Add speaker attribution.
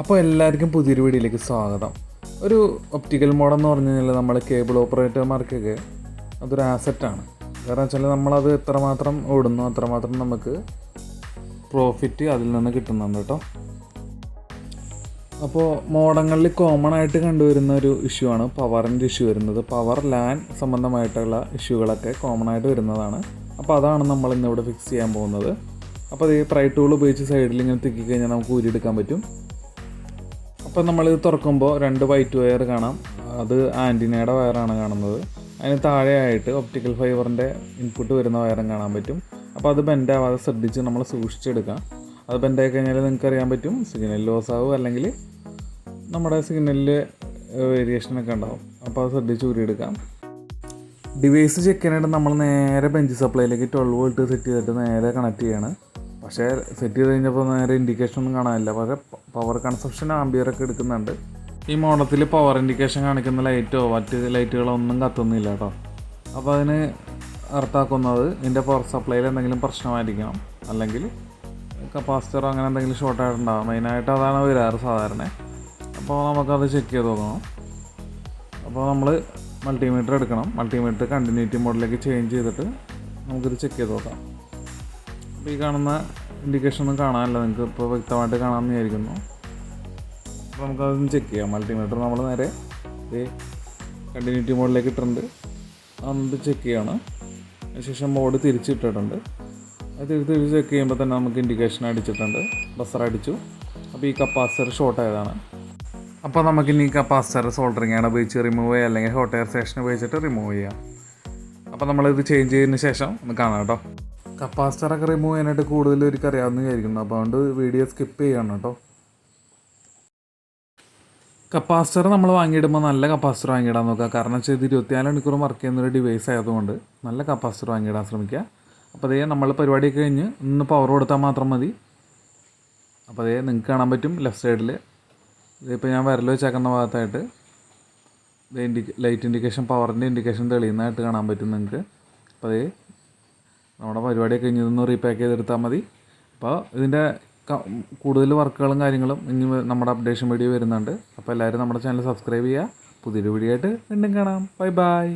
Speaker 1: അപ്പോൾ എല്ലാവർക്കും പുതിയൊരു വീഡിയോയിലേക്ക് സ്വാഗതം. ഒരു ഒപ്റ്റിക്കൽ മോഡ് എന്ന് പറഞ്ഞു കഴിഞ്ഞാൽ നമ്മൾ കേബിൾ ഓപ്പറേറ്റർമാർക്കൊക്കെ അതൊരു ആസറ്റാണ് കാരണം വെച്ചാൽ നമ്മളത് എത്രമാത്രം ഓടുന്നു അത്രമാത്രം നമുക്ക് പ്രോഫിറ്റ് അതിൽ നിന്ന് കിട്ടുന്നുണ്ട് കേട്ടോ. അപ്പോൾ മോഡങ്ങളിൽ കോമൺ ആയിട്ട് കണ്ടുവരുന്ന ഒരു ഇഷ്യൂ ആണ് പവറിന്റെ ഇഷ്യൂ വരുന്നത്. പവർ ലാൻ സംബന്ധമായിട്ടുള്ള ഇഷ്യൂകളൊക്കെ കോമൺ ആയിട്ട് വരുന്നതാണ്. അപ്പോൾ അതാണ് നമ്മൾ ഇന്നിവിടെ ഫിക്സ് ചെയ്യാൻ പോകുന്നത്. അപ്പോൾ അത് ഈ ട്രൈ ടൂൾ ഉപയോഗിച്ച് സൈഡിൽ ഇങ്ങനെ തിക്കി കഴിഞ്ഞാൽ നമുക്ക് ഊരിയെടുക്കാൻ പറ്റും. അപ്പോൾ ഇത് തുറക്കുമ്പോൾ രണ്ട് വൈറ്റ് വയർ കാണാം. അത് ആന്റിനയുടെ വയറാണ് കാണുന്നത്. അതിന് താഴെയായിട്ട് ഒപ്റ്റിക്കൽ ഫൈബറിന്റെ ഇൻപുട്ട് വരുന്ന വയറും കാണാൻ പറ്റും. അപ്പോൾ അത് ബെൻഡാവാതെ ശ്രദ്ധിച്ച് നമ്മൾ സൂക്ഷിച്ചെടുക്കാം. അത് ബെൻഡായി കഴിഞ്ഞാൽ നിങ്ങൾക്ക് അറിയാൻ പറ്റും. സിഗ്നൽ ലോസ് ആവും അല്ലെങ്കിൽ നമ്മുടെ സിഗ്നലിൽ വേരിയേഷനൊക്കെ ഉണ്ടാവും. അപ്പോൾ അത് ശ്രദ്ധിച്ച് ഊരിയെടുക്കാം. ഡിവൈസ് ചെക്ക് ചെയ്യാനായിട്ട് നമ്മൾ നേരെ ബെഞ്ച് സപ്ലൈയിലേക്ക് ട്വൽവ് വോൾട്ട് സെറ്റ് ചെയ്തിട്ട് നേരെ കണക്ട് ചെയ്യാണ്. പക്ഷേ സെറ്റ് ചെയ്ത് കഴിഞ്ഞപ്പോൾ നേരെ ഇൻഡിക്കേഷൻ ഒന്നും കാണാനില്ല. പക്ഷേ പവർ കൺസപ്ഷൻ ആംബിയറൊക്കെ എടുക്കുന്നുണ്ട്. ഈ മോഡത്തിൽ പവർ ഇൻഡിക്കേഷൻ കാണിക്കുന്ന ലൈറ്റോ മറ്റ് ലൈറ്റുകളോ ഒന്നും കത്തുന്നില്ല കേട്ടോ. അപ്പോൾ അതിന് അർത്ഥാക്കുന്നത് ഇതിന്റെ പവർ സപ്ലൈയിൽ എന്തെങ്കിലും പ്രശ്നമായിരിക്കണം. അല്ലെങ്കിൽ കപ്പാസിറ്ററോ അങ്ങനെ എന്തെങ്കിലും ഷോർട്ട് ആയിട്ടുണ്ടാകും മെയിനായിട്ട് അതാണ് വരാറ് സാധാരണ. അപ്പോൾ നമുക്കത് ചെക്ക് ചെയ്ത് നോക്കണം. അപ്പോൾ നമ്മൾ മൾട്ടിമീറ്റർ എടുക്കണം. മൾട്ടിമീറ്റർ കണ്ടിന്യൂറ്റി മോഡിലേക്ക് ചേഞ്ച് ചെയ്തിട്ട് നമുക്കിത് ചെക്ക് ചെയ്ത് നോക്കാം. ഈ കാണുന്ന ഇൻഡിക്കേഷൻ ഒന്നും കാണാനില്ല. നിങ്ങൾക്ക് ഇപ്പോൾ വ്യക്തമായിട്ട് കാണാമെന്ന് വിചാരിക്കുന്നു. അപ്പോൾ നമുക്കതൊന്ന് ചെക്ക് ചെയ്യാം. മൾട്ടിമീറ്റർ നമ്മൾ നേരെ ഈ കണ്ടിന്യൂറ്റി മോഡിലേക്ക് ഇട്ടിട്ടുണ്ട്. അതൊന്ന് ചെക്ക് ചെയ്യണം. അതിനുശേഷം മോഡ് തിരിച്ചിട്ടിട്ടുണ്ട്. അത് തിരിച്ച് തിരിച്ച് ചെക്ക് ചെയ്യുമ്പോൾ തന്നെ നമുക്ക് ഇൻഡിക്കേഷൻ അടിച്ചിട്ടുണ്ട്. ബസർ അടിച്ചു. അപ്പോൾ ഈ കപ്പാസിറ്റർ ഷോർട്ട് ആയതാണ്. അപ്പോൾ നമുക്കിനി കപ്പാസിറ്റർ സോൾഡറിങ് ആണ് ഉപയോഗിച്ച് റിമൂവ് ചെയ്യുക. അല്ലെങ്കിൽ ഹോട്ട് എയർ സ്റ്റേഷൻ ഉപയോഗിച്ചിട്ട് റിമൂവ് ചെയ്യാം അപ്പോൾ നമ്മളിത് ചേഞ്ച് ചെയ്തതിന് ശേഷം ഒന്ന് കാണാം കേട്ടോ. കപ്പാസിറ്ററൊക്കെ റിമൂവ് ചെയ്യാനായിട്ട് കൂടുതൽ എനിക്ക് അറിയാമെന്ന് വിചാരിക്കുന്നു അപ്പോൾ അതുകൊണ്ട് വീഡിയോ സ്കിപ്പ് ചെയ്യണം കേട്ടോ. കപ്പാസിറ്റർ നമ്മൾ വാങ്ങിയിടുമ്പോൾ നല്ല കപ്പാസിറ്റർ വാങ്ങിയിടാൻ നോക്കുക. കാരണം വെച്ചാൽ ഇത് ഇരുപത്തിനാല് മണിക്കൂർ വർക്ക് ചെയ്യുന്ന ഒരു ഡിവൈസ് ആയതുകൊണ്ട് നല്ല കപ്പാസിറ്റർ വാങ്ങിയിടാൻ ശ്രമിക്കുക. അപ്പോൾ അതേ നമ്മൾ പരിപാടി കഴിഞ്ഞ് ഇന്ന് പവർ കൊടുത്താൽ മാത്രം മതി. അപ്പോൾ അതേ നിങ്ങൾക്ക് കാണാൻ പറ്റും ലെഫ്റ്റ് സൈഡിൽ ഇതിപ്പോൾ ഞാൻ വരൽ വെച്ചേക്കുന്ന ഭാഗത്തായിട്ട് ഇത് ഇൻഡിക്കേ ലൈറ്റ് ഇൻഡിക്കേഷൻ പവറിന്റെ ഇൻഡിക്കേഷൻ തെളിയുന്നതായിട്ട് കാണാൻ പറ്റും നിങ്ങൾക്ക് അപ്പോൾ അതേ നമ്മുടെ പരിപാടിയൊക്കെ കഴിഞ്ഞ് ഇതൊന്ന് റീപാക്ക് ചെയ്തെടുത്താൽ മതി. അപ്പോൾ ഇതിന്റെ കൂടുതൽ വർക്കുകളും കാര്യങ്ങളും ഇനി നമ്മുടെ അപ്ഡേഷൻ വീഡിയോ വരുന്നുണ്ട്. അപ്പോൾ എല്ലാവരും നമ്മുടെ ചാനൽ സബ്സ്ക്രൈബ് ചെയ്യുക. പുതിയൊരു വീഡിയോ ആയിട്ട് വീണ്ടും കാണാം. Bye bye